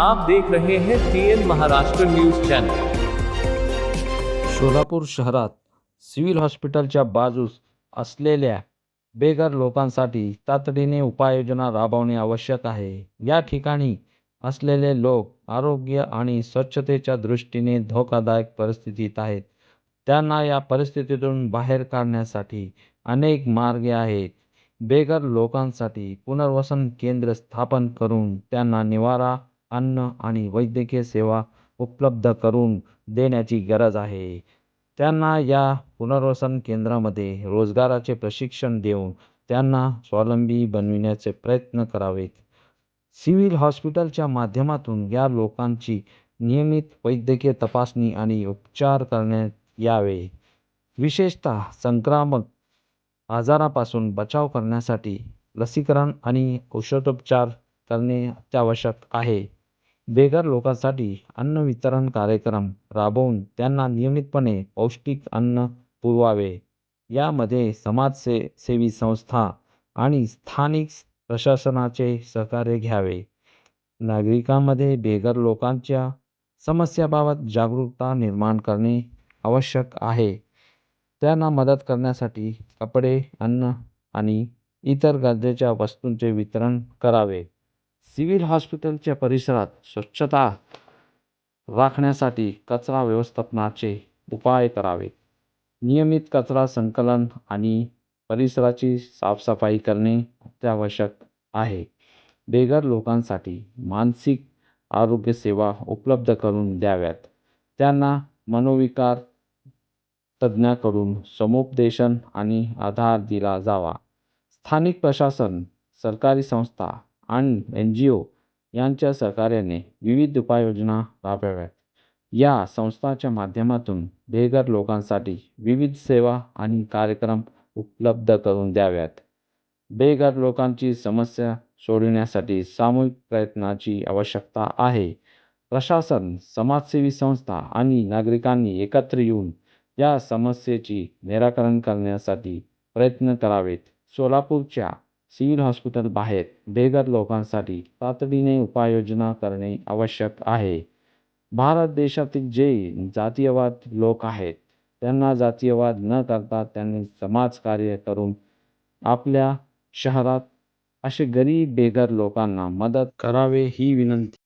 आप देख रहे हैं TN Maharashtra news channel Solapur शहरात सिव्हिल हॉस्पिटलच्या बाजूस असलेल्या बेघर लोकांसाठी तातडीने उपाययोजना राबवणे आवश्यक आहे. या ठिकाणी असलेले लोक आरोग्य आणि स्वच्छतेच्या दृष्टीने धोकादायक परिस्थितीत आहेत. त्यांना या परिस्थितीतून बाहेर काढण्यासाठी अनेक मार्ग आहेत. बेघर लोकांसाठी पुनर्वसन केंद्र स्थापन करून त्यांना निवारा अन्न आणि वैद्यकीय सेवा उपलब्ध करून देण्याची गरज आहे. त्यांना या पुनर्वसन केंद्रामध्ये रोजगाराचे प्रशिक्षण देऊन त्यांना स्वावलंबी बनविण्याचे प्रयत्न करावेत. सिव्हिल हॉस्पिटलच्या माध्यमातून या लोकांची नियमित वैद्यकीय तपासणी आणि उपचार करण्यात यावे. विशेषतः संक्रामक आजारापासून बचाव करण्यासाठी लसीकरण आणि औषधोपचार करणे अत्यावश्यक आहे. बेघर लोकांसाठी अन्न वितरण कार्यक्रम राबवून त्यांना नियमितपणे पौष्टिक अन्न पुरवावे. यामध्ये समाजसे सेवी संस्था आणि स्थानिक प्रशासनाचे सहकार्य घ्यावे. नागरिकांमध्ये बेघर लोकांच्या समस्याबाबत जागरूकता निर्माण करणे आवश्यक आहे. त्यांना मदत करण्यासाठी कपडे अन्न आणि इतर गरजेच्या वस्तूंचे वितरण करावे. सिव्हिल हॉस्पिटलच्या परिसरात स्वच्छता राखण्यासाठी कचरा व्यवस्थापनाचे उपाय करावेत नियमित कचरा संकलन आणि परिसराची साफसफाई करणे अत्यावश्यक आहे. बेघर लोकांसाठी मानसिक आरोग्य सेवा उपलब्ध करून द्याव्यात. त्यांना मनोविकार तज्ज्ञाकडून समुपदेशन आणि आधार दिला जावा. स्थानिक प्रशासन सरकारी संस्था आणि एन जी ओ यांच्या सहकार्याने विविध उपाययोजना राबवाव्यात. या संस्थाच्या माध्यमातून बेघर लोकांसाठी विविध सेवा आणि कार्यक्रम उपलब्ध करून द्याव्यात. बेघर लोकांची समस्या सोडविण्यासाठी सामूहिक प्रयत्नाची आवश्यकता आहे. प्रशासन समाजसेवी संस्था आणि नागरिकांनी एकत्र येऊन या समस्येची निराकरण करण्यासाठी प्रयत्न करावेत. सोलापूरच्या सिव्हिल हॉस्पिटल बाहेर बेघर लोकांसाठी तातडीने उपाययोजना करणे आवश्यक आहे. भारत देशातील जे जातीयवाद लोक आहेत त्यांना जातीयवाद न करता त्यांनी समाजकार्य करून आपल्या शहरात असे गरीब बेघर लोकांना मदत करावे ही विनंती.